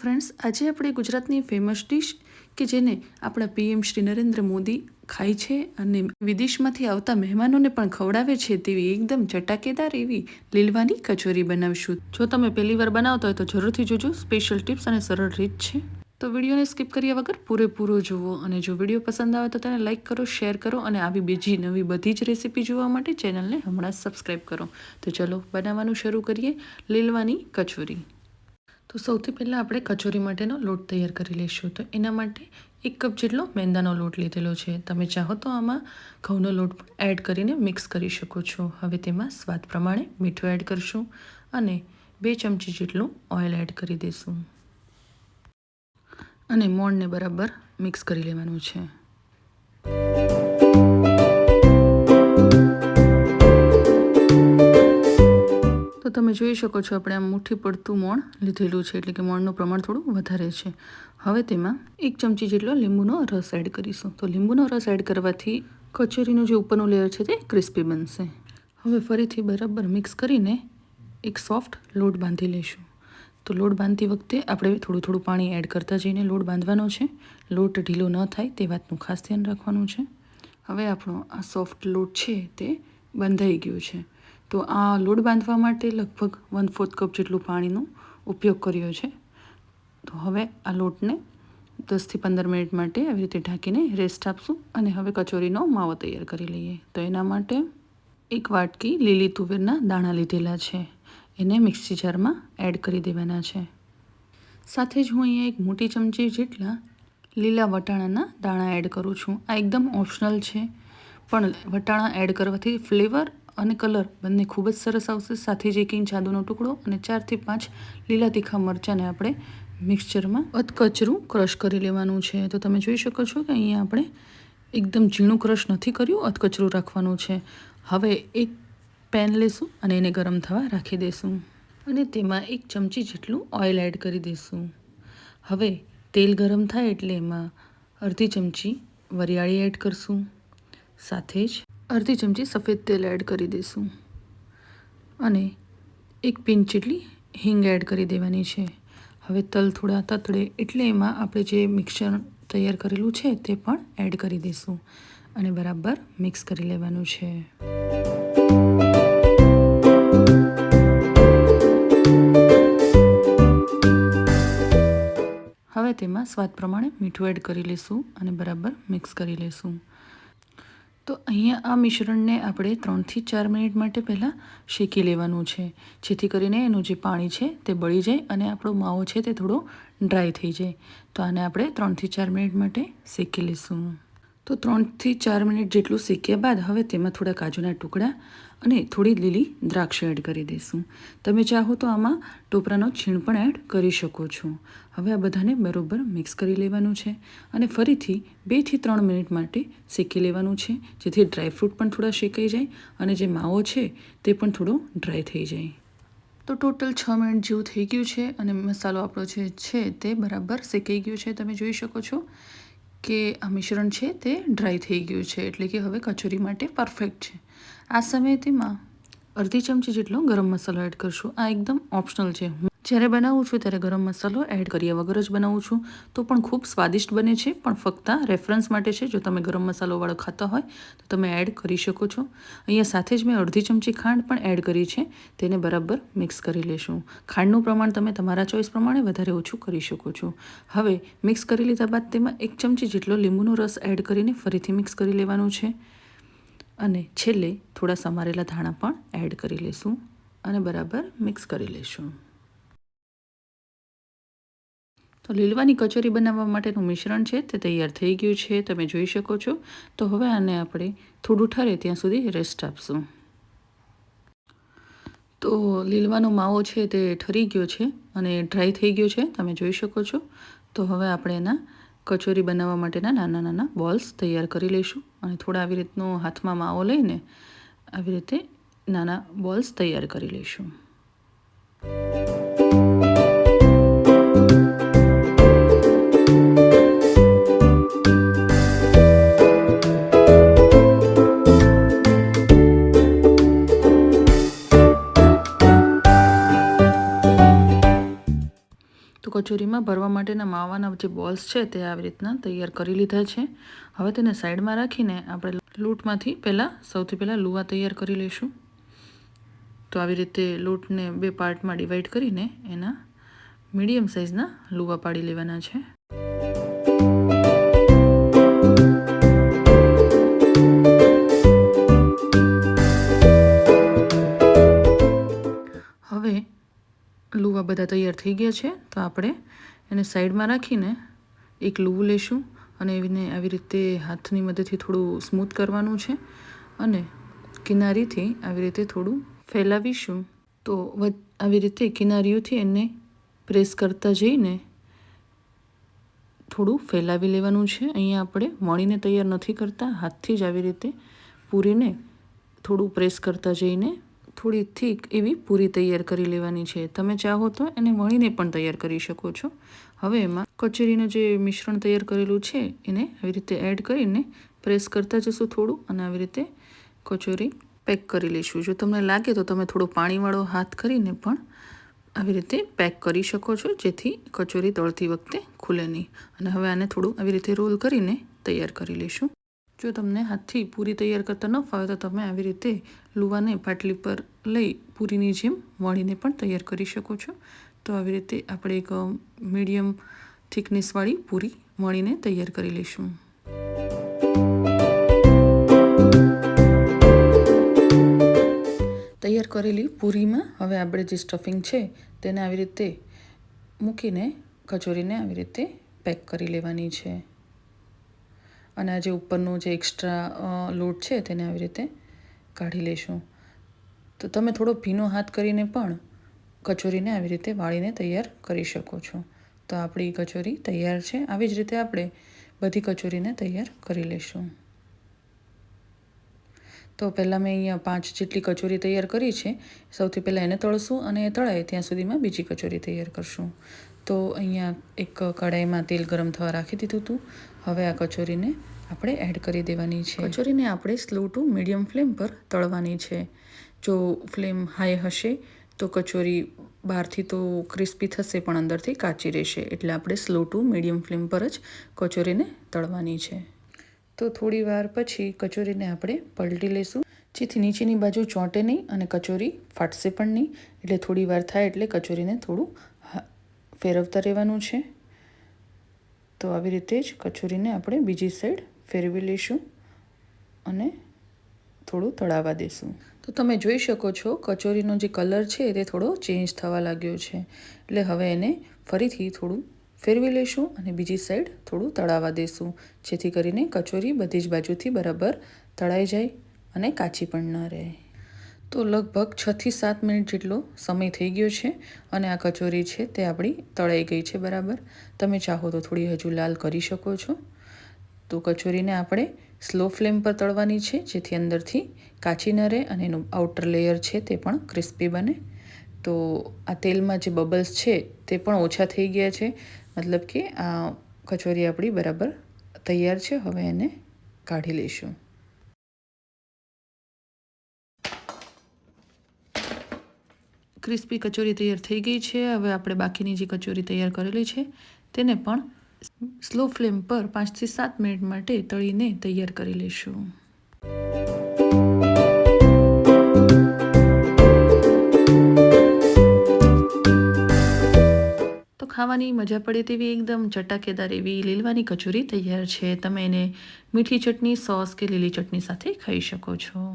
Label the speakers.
Speaker 1: આજે આપણે ગુજરાતની ફેમસ ડિશ કે જેને આપણા પીએમ શ્રી નરેન્દ્ર મોદી ખાય છે અને વિદેશમાંથી આવતા મહેમાનોને પણ ખવડાવે છે તેવી એકદમ ચટાકેદાર એવી લીલવાની કચોરી બનાવશું. જો તમે પહેલી વાર બનાવતા હોય તો જરૂરથી જોજો સ્પેશિયલ ટિપ્સ અને સરળ રીત છે. તો વિડીયોને સ્કીપ કર્યા વગર પૂરેપૂરો જુઓ અને જો વીડિયો પસંદ આવે તો તેને લાઇક કરો શેર કરો અને આવી બીજી નવી બધી જ રેસીપી જોવા માટે ચેનલને હમણાં સબસ્ક્રાઈબ કરો. તો ચલો, બનાવવાનું શરૂ કરીએ લીલવાની કચોરી. તો સૌથી પહેલાં આપણે કચોરી માટેનો લોટ તૈયાર કરી લઈશું. તો એના માટે એક કપ જેટલો મેંદાનો લોટ લીધેલો છે. તમે ચાહો તો આમાં ઘઉંનો લોટ પણ એડ કરીને મિક્સ કરી શકો છો. હવે તેમાં સ્વાદ પ્રમાણે મીઠું એડ કરશું અને બે ચમચી જેટલું ઓઇલ એડ કરી દઈશું. અને મોણને બરાબર મિક્સ કરી લેવાનું છે. તમે જોઈ શકો છો, આપણે આમ મુઠ્ઠી પડતું મોણ લીધેલું છે, એટલે કે મોણનું પ્રમાણ થોડું વધારે છે. હવે તેમાં એક ચમચી જેટલો લીંબુનો રસ એડ કરીશું. તો લીંબુનો રસ એડ કરવાથી કચોરીનું જે ઉપરનું લેયર છે તે ક્રિસ્પી બનશે. હવે ફરીથી બરાબર મિક્સ કરીને એક સોફ્ટ લોટ બાંધી લઈશું. તો લોટ બાંધતી વખતે આપણે થોડું થોડું પાણી એડ કરતા જઈને લોટ બાંધવાનો છે. લોટ ઢીલો ન થાય તે વાતનું ખાસ ધ્યાન રાખવાનું છે. હવે આપણો આ સોફ્ટ લોટ છે તે બંધાઈ ગયું છે. તો આ લોટ બાંધવા માટે લગભગ વન ફોર્થ કપ જેટલું પાણીનો ઉપયોગ કર્યો છે. તો હવે આ લોટને દસથી પંદર મિનિટ માટે આવી રીતે ઢાંકીને રેસ્ટ આપશું અને હવે કચોરીનો માવો તૈયાર કરી લઈએ. તો એના માટે એક વાટકી લીલી તુવેરના દાણા લીધેલા છે. એને મિક્સી જારમાં એડ કરી દેવાના છે. સાથે જ હું અહીંયા એક મોટી ચમચી જેટલા લીલા વટાણાના દાણા એડ કરું છું. આ એકદમ ઓપ્શનલ છે. પણ વટાણા એડ કરવાથી ફ્લેવર અને કલર બંને ખૂબ જ સરસ આવશે. સાથે જ એક ઇંચ આદુનો ટુકડો અને ચારથી પાંચ લીલા તીખા મરચાંને આપણે મિક્સચરમાં અધકચરું ક્રશ કરી લેવાનું છે. તો તમે જોઈ શકો છો કે અહીંયા આપણે એકદમ ઝીણું ક્રશ નથી કર્યું, અધકચરું રાખવાનું છે. હવે એક પેન લેશું અને એને ગરમ થવા રાખી દઈશું અને તેમાં એક ચમચી જેટલું ઓઇલ એડ કરી દઈશું હવે તેલ ગરમ થાય એટલે એમાં અડધી ચમચી વરિયાળી એડ કરશું. સાથે જ અડધી ચમચી સફેદ તેલ એડ કરી દઈશું. અને એક પિંચ જેટલી હિંગ એડ કરી દેવાની છે. હવે તલ થોડા તતડે એટલે એમાં આપણે જે મિક્સર તૈયાર કરેલું છે તે પણ એડ કરી દઈશું. અને બરાબર મિક્સ કરી લેવાનું છે. હવે તેમાં સ્વાદ પ્રમાણે મીઠું એડ કરી લઈશું અને બરાબર મિક્સ કરી લઈશું તો અહીંયા આ મિશ્રણને આપણે ત્રણથી ચાર મિનિટ માટે પહેલાં શેકી લેવાનું છે. જેથી કરીને એનું જે પાણી છે તે બળી જાય અને આપણો માવો છે તે થોડો ડ્રાય થઈ જાય. તો આને આપણે ત્રણથી ચાર મિનિટ માટે શેકી લઈશું તો ત્રણથી ચાર મિનિટ જેટલું શેક્યા બાદ હવે તેમાં થોડા કાજુના ટુકડા અને થોડી લીલી દ્રાક્ષ એડ કરી દઈશું. તમે ચાહો તો આમાં ટોપરાનો છીણ પણ એડ કરી શકો છો. હવે આ બધાને બરાબર મિક્સ કરી લેવાનું છે અને ફરીથી બેથી ત્રણ મિનિટ માટે શેકી લેવાનું છે, જેથી ડ્રાયફ્રૂટ પણ થોડા શેકાઈ જાય અને જે માવો છે તે પણ થોડો ડ્રાય થઈ જાય. તો ટોટલ છ મિનિટ જેવું થઈ ગયું છે અને મસાલો આપણો જે છે તે બરાબર શેકાઈ ગયો છે, તમે જોઈ શકો છો. કે આ મિશ્રણ છે તે ડ્રાય થઈ ગયું છે, એટલે કે હવે કચોરી માટે પરફેક્ટ છે. આ સમયે તેમાં અડધી ચમચી જેટલો ગરમ મસાલો એડ કરશું. આ એકદમ ઓપ્શનલ છે. જ્યારે બનાવું છું ત્યારે ગરમ મસાલો એડ કર્યા વગર જ બનાવું છું. તો પણ ખૂબ સ્વાદિષ્ટ બને છે, પણ ફક્ત રેફરન્સ માટે છે. જો તમે ગરમ મસાલોવાળો ખાતા હોય, તો તમે એડ કરી શકો છો. અહીંયા સાથે જ મેં અડધી ચમચી ખાંડ પણ એડ કરી છે. તેને બરાબર મિક્સ કરી લેશું. ખાંડનું પ્રમાણ તમે તમારા ચોઈસ પ્રમાણે વધારે ઓછું કરી શકો છો. હવે મિક્સ કરી લીધા બાદ તેમાં એક ચમચી જેટલો લીંબુનો રસ એડ કરીને ફરીથી મિક્સ કરી લેવાનું છે. અને છેલ્લે થોડા સમારેલા ધાણા પણ એડ કરી લઈશું અને બરાબર મિક્સ કરી લઈશું તો લીલવાની કચોરી બનાવવા માટેનું મિશ્રણ છે, તે તૈયાર થઈ ગયું છે, તમે જોઈ શકો છો. તો હવે આને આપણે થોડું ઠરે ત્યાં સુધી રેસ્ટ આપશું. તો લીલવાનો માવો છે, તે ઠરી ગયો છે અને ડ્રાય થઈ ગયો છે, તમે જોઈ શકો છો. તો હવે આપણે એના કચોરી બનાવવા માટેના નાના નાના બોલ્સ તૈયાર કરી લઈશું અને થોડા આવી રીતનો હાથમાં માવો લઈને આવી રીતે નાના બોલ્સ તૈયાર કરી લઈશું. કચોરીમાં ભરવા માટેના માવાના જે બોલ્સ છે તે આવી રીતના તૈયાર કરી લીધા છે. હવે તેને સાઈડમાં રાખીને આપણે લૂંટમાંથી પહેલાં સૌથી પહેલાં લુવા તૈયાર કરી લઈશું. તો આવી રીતે લૂંટને બે પાર્ટમાં ડિવાઈડ કરીને એના મીડિયમ સાઇઝના લુવા પાડી લેવાના છે. બધા તૈયાર થઈ ગયા છે, તો આપણે એને સાઈડમાં રાખીને એક લૂવું લેશું અને એને આવી રીતે હાથની મદદથી થોડું સ્મૂથ કરવાનું છે અને કિનારીથી આવી રીતે થોડું ફેલાવીશું. તો આવી રીતે કિનારીઓથી એને પ્રેસ કરતા જઈને થોડું ફેલાવી લેવાનું છે. અહીંયા આપણે વણીને તૈયાર નથી કરતા, હાથથી જ આવી રીતે પૂરીને થોડું પ્રેસ કરતા જઈને થોડી થીક એવી પૂરી તૈયાર કરી લેવાની છે. તમે ચાહો તો એને વણીને પણ તૈયાર કરી શકો છો. હવે એમાં કચેરીનું જે મિશ્રણ તૈયાર કરેલું છે, એને આવી રીતે એડ કરીને પ્રેસ કરતા જશું થોડું અને આવી રીતે કચોરી પેક કરી લઈશું. જો તમને લાગે તો તમે થોડો પાણીવાળો હાથ કરીને પણ આવી રીતે પેક કરી શકો છો, જેથી કચોરી તળતી વખતે ખુલે નહીં. અને હવે આને થોડું આવી રીતે રોલ કરીને તૈયાર કરી લઈશું. જો તમને હાથથી પૂરી તૈયાર કરતા ન ફાવે તો તમે આવી રીતે લુવાને પાટલી પર લઈ પૂરીની જેમ વણીને પણ તૈયાર કરી શકો છો. તો આવી રીતે આપણે એક મીડિયમ થિકનેસવાળી પૂરી વણીને તૈયાર કરી લઈશું. તૈયાર કરેલી પૂરીમાં હવે આપણે જે સ્ટફિંગ છે તેને આવી રીતે મૂકીને, કચોરીને આવી રીતે પેક કરી લેવાની છે. અને આ જે ઉપરનો જે એક્સ્ટ્રા લોટ છે તેને આવી રીતે કાઢી લઈશું તો તમે થોડો ભીનો હાથ કરીને પણ કચોરીને આવી રીતે વાળીને તૈયાર કરી શકો છો. તો આપણી કચોરી તૈયાર છે. આવી જ રીતે આપણે બધી કચોરીને તૈયાર કરી લઈશું તો પહેલાં મેં અહીંયા પાંચ જેટલી કચોરી તૈયાર કરી છે. સૌથી પહેલાં એને તળશું અને એ તળાય. ત્યાં સુધીમાં બીજી કચોરી તૈયાર કરશું. તો અહીંયા એક કઢાઈમાં તેલ ગરમ થવા રાખી દીધું હતું. હવે આ કચોરીને આપણે એડ કરી દેવાની છે. કચોરીને આપણે સ્લો ટુ મીડિયમ ફ્લેમ પર તળવાની છે. જો ફ્લેમ હાઈ હશે તો કચોરી બહારથી તો ક્રિસ્પી થશે પણ અંદરથી કાચી રહેશે. એટલે આપણે સ્લો ટુ મીડિયમ ફ્લેમ પર જ કચોરીને તળવાની છે. તો થોડી વાર પછી કચોરીને આપણે પલટી લઈશું જેથી નીચેની બાજુ ચોંટે નહીં અને કચોરી ફાટશે પણ નહીં. એટલે થોડી વાર થાય એટલે કચોરીને થોડું ફેરવતા રહેવાનું છે. તો આવી રીતે જ કચોરીને આપણે બીજી સાઈડ ફેરવી લઈશું અને થોડું તળાવવા દઈશું તો તમે જોઈ શકો છો, કચોરીનો જે કલર છે તે થોડો ચેન્જ થવા લાગ્યો છે. એટલે હવે એને ફરીથી થોડું ફેરવી લઈશું અને બીજી સાઈડ થોડું તળાવવા દઈશું જેથી કરીને કચોરી બધી જ બાજુથી બરાબર તળાઈ જાય અને કાચી પણ ન રહે. તો લગભગ છથી સાત મિનિટ જેટલો સમય થઈ ગયો છે અને આ કચોરી છે તે આપણી તળાઈ ગઈ છે બરાબર. તમે ચાહો તો થોડી હજુ લાલ કરી શકો છો. તો કચોરીને આપણે સ્લો ફ્લેમ પર તળવાની છે, જેથી અંદરથી કાચી ન રહે અને એનું આઉટર લેયર છે તે પણ ક્રિસ્પી બને. તો આ તેલમાં જે બબલ્સ છે તે પણ ઓછા થઈ ગયા છે. મતલબ કે આ કચોરી આપણી બરાબર તૈયાર છે, હવે એને કાઢી લઈશું. ક્રિસ્પી કચોરી તૈયાર થઈ ગઈ છે. હવે આપણે બાકીની જે કચોરી તૈયાર કરેલી છે, તેને પણ સ્લો ફ્લેમ પર પાંચથી સાત મિનિટ માટે તળીને તૈયાર કરી લઈશું. તો ખાવાની મજા પડે તેવી એકદમ ચટાકેદાર એવી લીલવાની કચોરી તૈયાર છે. તમે એને મીઠી ચટણી, સોસ કે લીલી ચટણી સાથે ખાઈ શકો છો.